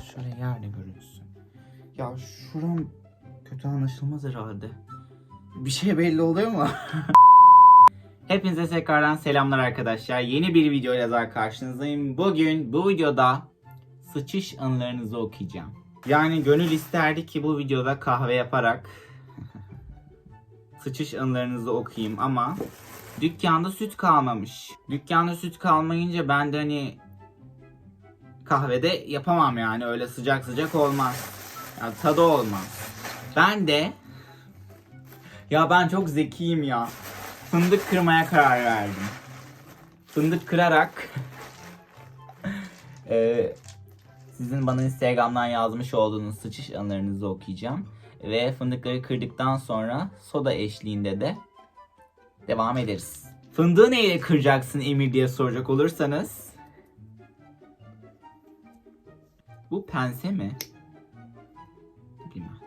şöyle yerde görünsün. Ya şuram kötü anlaşılmaz herhalde. Bir şey belli oluyor mu? Hepinize tekrardan selamlar arkadaşlar. Yeni bir videoyla daha karşınızdayım. Bugün bu videoda sıçış anılarınızı okuyacağım. Yani gönül isterdi ki bu videoda kahve yaparak sıçış anılarınızı okuyayım ama dükkanda süt kalmamış. Dükkanda süt kalmayınca ben de hani kahvede yapamam yani öyle sıcak sıcak olmaz. Yani tadı olmaz. Ben de ya ben çok zekiyim ya. Fındık kırmaya karar verdim. Fındık kırarak eee, sizin bana Instagram'dan yazmış olduğunuz sıçış anılarınızı okuyacağım. Ve fındıkları kırdıktan sonra soda eşliğinde de devam ederiz. Fındığı neyle kıracaksın Emir diye soracak olursanız. Bu pense mi? Bilmem.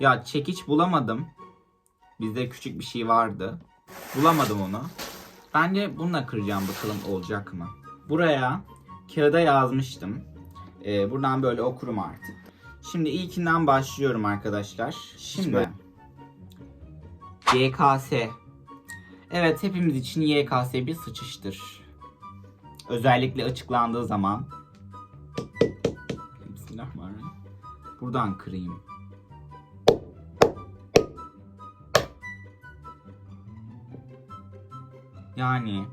Ya çekiç bulamadım. Bizde küçük bir şey vardı. Bulamadım onu. Ben de bununla kıracağım bakalım olacak mı. Buraya kağıda yazmıştım. Ee, buradan böyle okurum artık. Şimdi ilkinden başlıyorum arkadaşlar. Şimdi YKS. Evet hepimiz için YKS bir sıçıştır. Özellikle açıklandığı zaman. Bismillahirrahmanirrahim. Buradan kırayım. Yani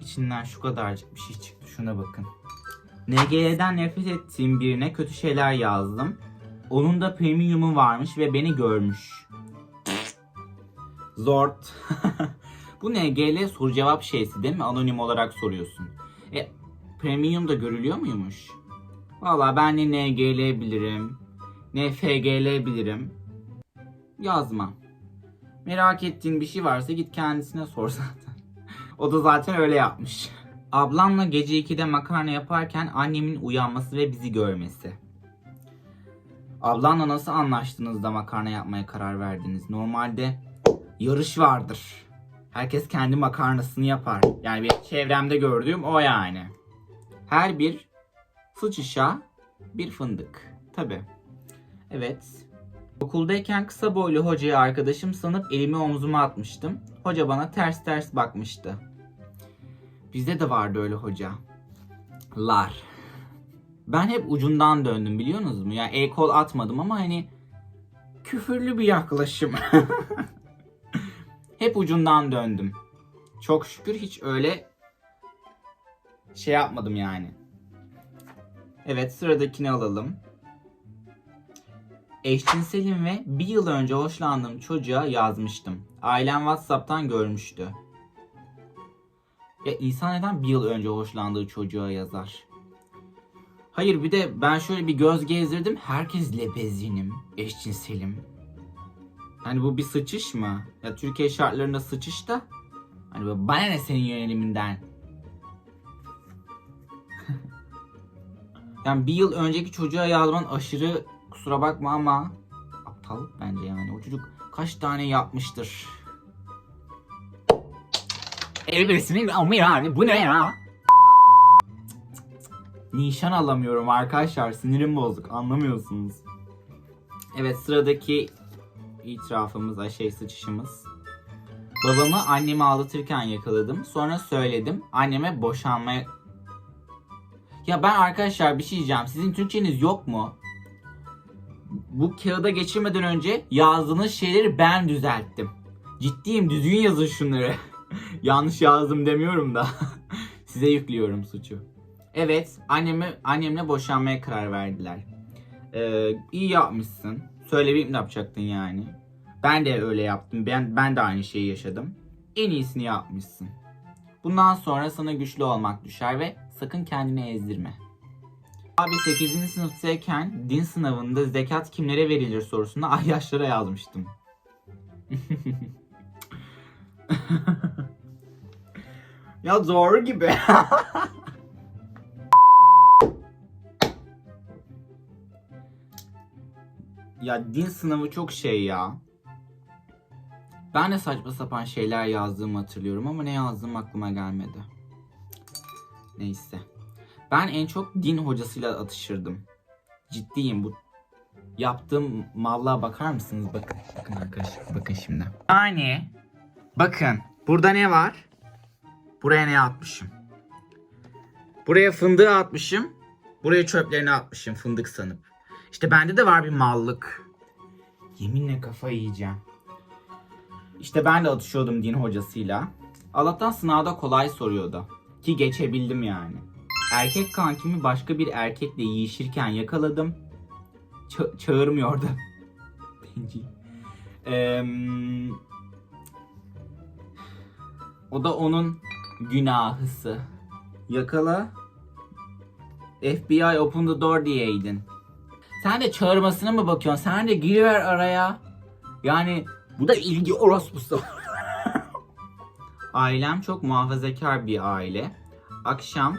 içinden şu kadarcık bir şey çıktı. Şuna bakın. NGL'den nefret ettiğim birine kötü şeyler yazdım. Onun da premiumu varmış ve beni görmüş. Zort. Bu NGL soru cevap şeysi değil mi? Anonim olarak soruyorsun. E premium da görülüyor muymuş? Valla ben ne NGL bilirim, ne FGL bilirim. Yazma. Merak ettiğin bir şey varsa git kendisine sor zaten. o da zaten öyle yapmış. Ablamla gece 2'de makarna yaparken annemin uyanması ve bizi görmesi. Ablanla nasıl anlaştınız da makarna yapmaya karar verdiniz? Normalde yarış vardır. Herkes kendi makarnasını yapar. Yani benim çevremde gördüğüm o yani. Her bir sıçışa bir fındık. Tabi. Evet. Okuldayken kısa boylu hocaya arkadaşım sanıp elimi omzuma atmıştım. Hoca bana ters ters bakmıştı. Bizde de vardı öyle hoca. Lar. Ben hep ucundan döndüm biliyorsunuz mu? Yani el kol atmadım ama hani küfürlü bir yaklaşım. hep ucundan döndüm. Çok şükür hiç öyle şey yapmadım yani. Evet sıradakini alalım. Eşcinselim ve bir yıl önce hoşlandığım çocuğa yazmıştım. Ailem Whatsapp'tan görmüştü. Ya insan neden bir yıl önce hoşlandığı çocuğa yazar? Hayır bir de ben şöyle bir göz gezdirdim. Herkes lebezinim, eşcinselim. Hani bu bir sıçış mı? Ya Türkiye şartlarında sıçış da hani bana ne senin yöneliminden? Yani bir yıl önceki çocuğa yazman aşırı kusura bakma ama aptallık bence yani. O çocuk kaç tane yapmıştır? Evresini Amir abi bu ne ya? Nişan alamıyorum arkadaşlar. Sinirim bozuk. Anlamıyorsunuz. Evet sıradaki itirafımız, şey sıçışımız. Babamı annemi aldatırken yakaladım. Sonra söyledim. Anneme boşanmaya... Ya ben arkadaşlar bir şey diyeceğim. Sizin Türkçeniz yok mu? Bu kağıda geçirmeden önce yazdığınız şeyleri ben düzelttim. Ciddiyim düzgün yazın şunları. Yanlış yazdım demiyorum da. Size yüklüyorum suçu. Evet, annemi annemle boşanmaya karar verdiler. Ee, iyi yapmışsın. Söylemeyip ne yapacaktın yani? Ben de öyle yaptım. Ben ben de aynı şeyi yaşadım. En iyisini yapmışsın. Bundan sonra sana güçlü olmak düşer ve sakın kendini ezdirme. Abi 8. sınıftayken din sınavında zekat kimlere verilir sorusuna ay yaşlara yazmıştım. ya doğru gibi. ya din sınavı çok şey ya. Ben de saçma sapan şeyler yazdığımı hatırlıyorum ama ne yazdığım aklıma gelmedi. Neyse. Ben en çok din hocasıyla atışırdım. Ciddiyim bu. Yaptığım mallığa bakar mısınız? Bakın. Bakın arkadaşlar. Bakın şimdi. Yani. Bakın. Burada ne var? Buraya ne atmışım? Buraya fındığı atmışım. Buraya çöplerini atmışım fındık sanıp. İşte bende de var bir mallık. Yeminle kafayı yiyeceğim. İşte ben de atışıyordum din hocasıyla. Allah'tan sınavda kolay soruyordu. Ki geçebildim yani. Erkek kankimi başka bir erkekle yiyişirken yakaladım. Ça- çağırmıyordu. Bencil. Eee, o da onun günahısı. Yakala. FBI open the door diyeydin. Sen de çağırmasına mı bakıyorsun? Sen de giriver araya. Yani bu da ilgi orospusu. Ailem çok muhafazakar bir aile. Akşam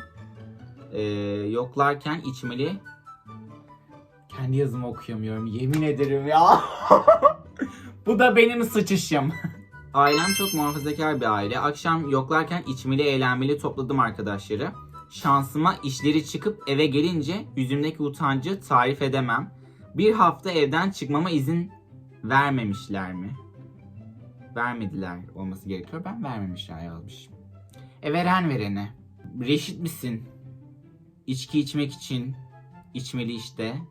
eee, yoklarken içmeli kendi yazımı okuyamıyorum. Yemin ederim ya. Bu da benim sıçışım. Ailem çok muhafazakar bir aile. Akşam yoklarken içmeli eğlenmeli topladım arkadaşları. Şansıma işleri çıkıp eve gelince yüzümdeki utancı tarif edemem. Bir hafta evden çıkmama izin vermemişler mi? Vermediler olması gerekiyor. Ben vermemişler yazmışım. E veren verene. Reşit misin? İçki içmek için içmeli işte.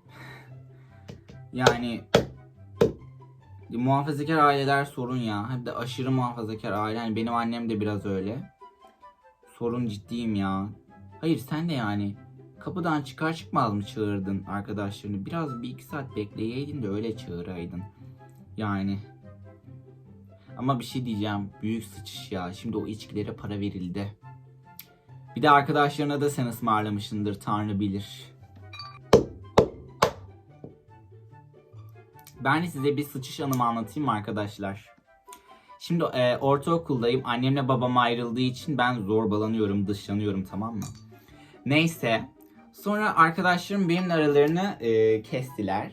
Yani muhafazakar aileler sorun ya. Hem de aşırı muhafazakar aile. Yani benim annem de biraz öyle. Sorun ciddiyim ya. Hayır sen de yani kapıdan çıkar çıkmaz mı çağırdın arkadaşlarını? Biraz bir iki saat bekleyeydin de öyle çağıraydın. Yani. Ama bir şey diyeceğim. Büyük sıçış ya. Şimdi o içkilere para verildi. Bir de arkadaşlarına da sen ısmarlamışsındır. Tanrı bilir. Ben size bir sıçış anımı anlatayım mı arkadaşlar? Şimdi e, ortaokuldayım. Annemle babam ayrıldığı için ben zorbalanıyorum, dışlanıyorum tamam mı? Neyse. Sonra arkadaşlarım benimle aralarını e, kestiler.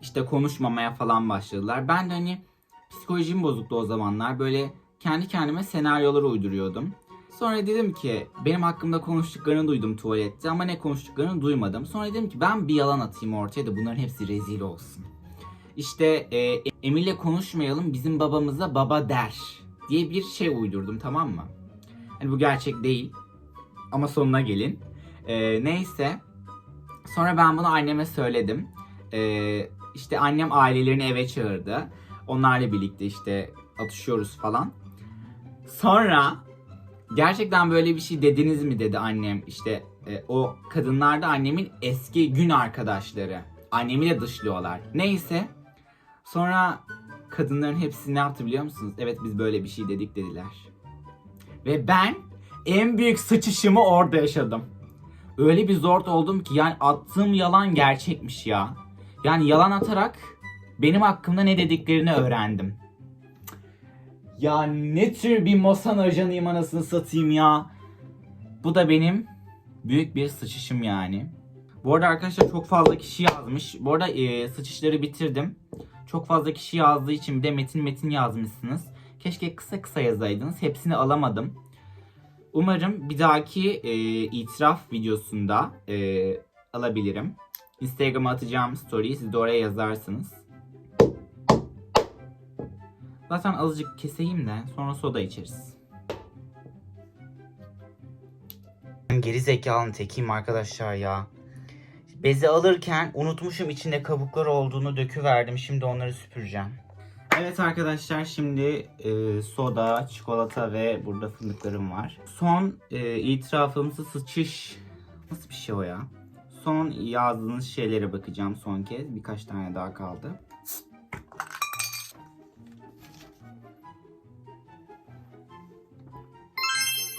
İşte konuşmamaya falan başladılar. Ben de hani psikolojim bozuktu o zamanlar. Böyle kendi kendime senaryolar uyduruyordum. Sonra dedim ki benim hakkımda konuştuklarını duydum tuvalette ama ne konuştuklarını duymadım. Sonra dedim ki ben bir yalan atayım ortaya da bunların hepsi rezil olsun. İşte e, Emir'le konuşmayalım bizim babamıza baba der diye bir şey uydurdum tamam mı? Hani bu gerçek değil ama sonuna gelin. E, neyse sonra ben bunu anneme söyledim. E, işte annem ailelerini eve çağırdı. Onlarla birlikte işte atışıyoruz falan. Sonra gerçekten böyle bir şey dediniz mi dedi annem. İşte e, o kadınlar da annemin eski gün arkadaşları. Annemi de dışlıyorlar. Neyse. Sonra kadınların hepsi ne yaptı biliyor musunuz? Evet biz böyle bir şey dedik dediler. Ve ben en büyük sıçışımı orada yaşadım. Öyle bir zor oldum ki yani attığım yalan gerçekmiş ya. Yani yalan atarak benim hakkımda ne dediklerini öğrendim. Ya ne tür bir Mossad ajanıyım anasını satayım ya. Bu da benim büyük bir sıçışım yani. Bu arada arkadaşlar çok fazla kişi yazmış. Bu arada e, sıçışları bitirdim. Çok fazla kişi yazdığı için bir de metin metin yazmışsınız. Keşke kısa kısa yazaydınız. Hepsini alamadım. Umarım bir dahaki e, itiraf videosunda e, alabilirim. Instagram'a atacağım story'i siz de oraya yazarsınız. Zaten azıcık keseyim de sonra soda içeriz. Geri zekalının tekiyim arkadaşlar ya. Bezi alırken unutmuşum içinde kabuklar olduğunu döküverdim. Şimdi onları süpüreceğim. Evet arkadaşlar şimdi e, soda, çikolata ve burada fındıklarım var. Son e, itirafımsı sıçış. Nasıl bir şey o ya? Son yazdığınız şeylere bakacağım son kez. Birkaç tane daha kaldı.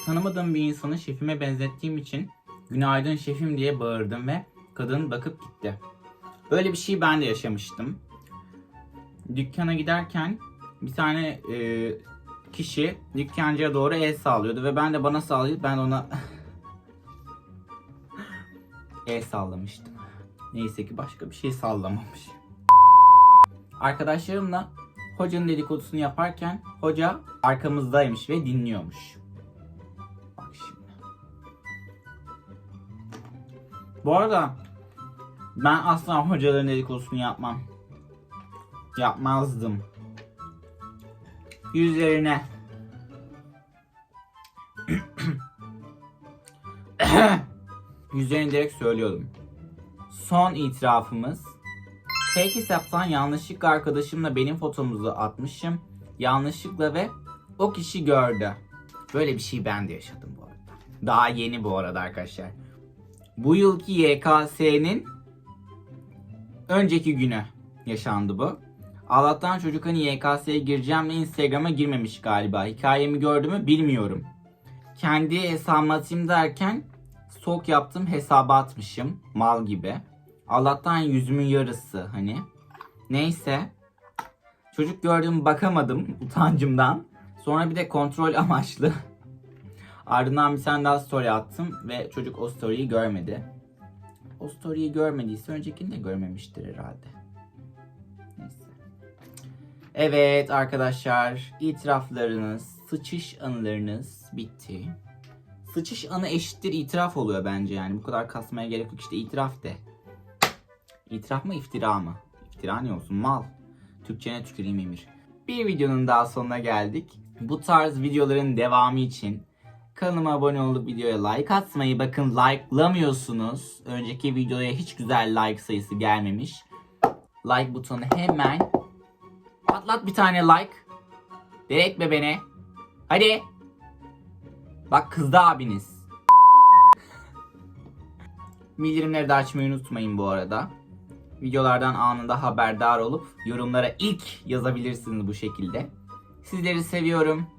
Tanımadığım bir insanı şefime benzettiğim için günaydın şefim diye bağırdım ve kadın bakıp gitti. Böyle bir şey ben de yaşamıştım. Dükkana giderken bir tane e, kişi dükkancıya doğru el sallıyordu ve ben de bana sallıyordu. Ben ona el sallamıştım. Neyse ki başka bir şey sallamamış. Arkadaşlarımla hocanın dedikodusunu yaparken hoca arkamızdaymış ve dinliyormuş. Bu arada ben asla hocaların dedikodusunu yapmam. Yapmazdım. Yüzlerine. Yüzlerine direkt söylüyordum. Son itirafımız. Fake hesaptan yanlışlıkla arkadaşımla benim fotomuzu atmışım. Yanlışlıkla ve o kişi gördü. Böyle bir şey ben de yaşadım bu arada. Daha yeni bu arada arkadaşlar. Bu yılki YKS'nin önceki günü yaşandı bu. Allah'tan çocuk hani YKS'ye gireceğim ve Instagram'a girmemiş galiba. Hikayemi gördü mü bilmiyorum. Kendi hesabıma atayım derken stok yaptım hesaba atmışım mal gibi. Allah'tan yüzümün yarısı hani. Neyse. Çocuk gördüm bakamadım utancımdan. Sonra bir de kontrol amaçlı. Ardından bir tane daha story attım ve çocuk o story'yi görmedi. O story'yi görmediyse öncekini de görmemiştir herhalde. Neyse. Evet arkadaşlar itiraflarınız, sıçış anılarınız bitti. Sıçış anı eşittir itiraf oluyor bence yani. Bu kadar kasmaya gerek yok işte itiraf de. İtiraf mı iftira mı? İftira ne olsun mal. Türkçene tüküreyim Emir. Bir videonun daha sonuna geldik. Bu tarz videoların devamı için kanalıma abone olup videoya like atmayı bakın like'lamıyorsunuz. Önceki videoya hiç güzel like sayısı gelmemiş. Like butonu hemen patlat bir tane like. Delirtme beni. Hadi. Bak kızdı abiniz. Bildirimleri de açmayı unutmayın bu arada. Videolardan anında haberdar olup yorumlara ilk yazabilirsiniz bu şekilde. Sizleri seviyorum.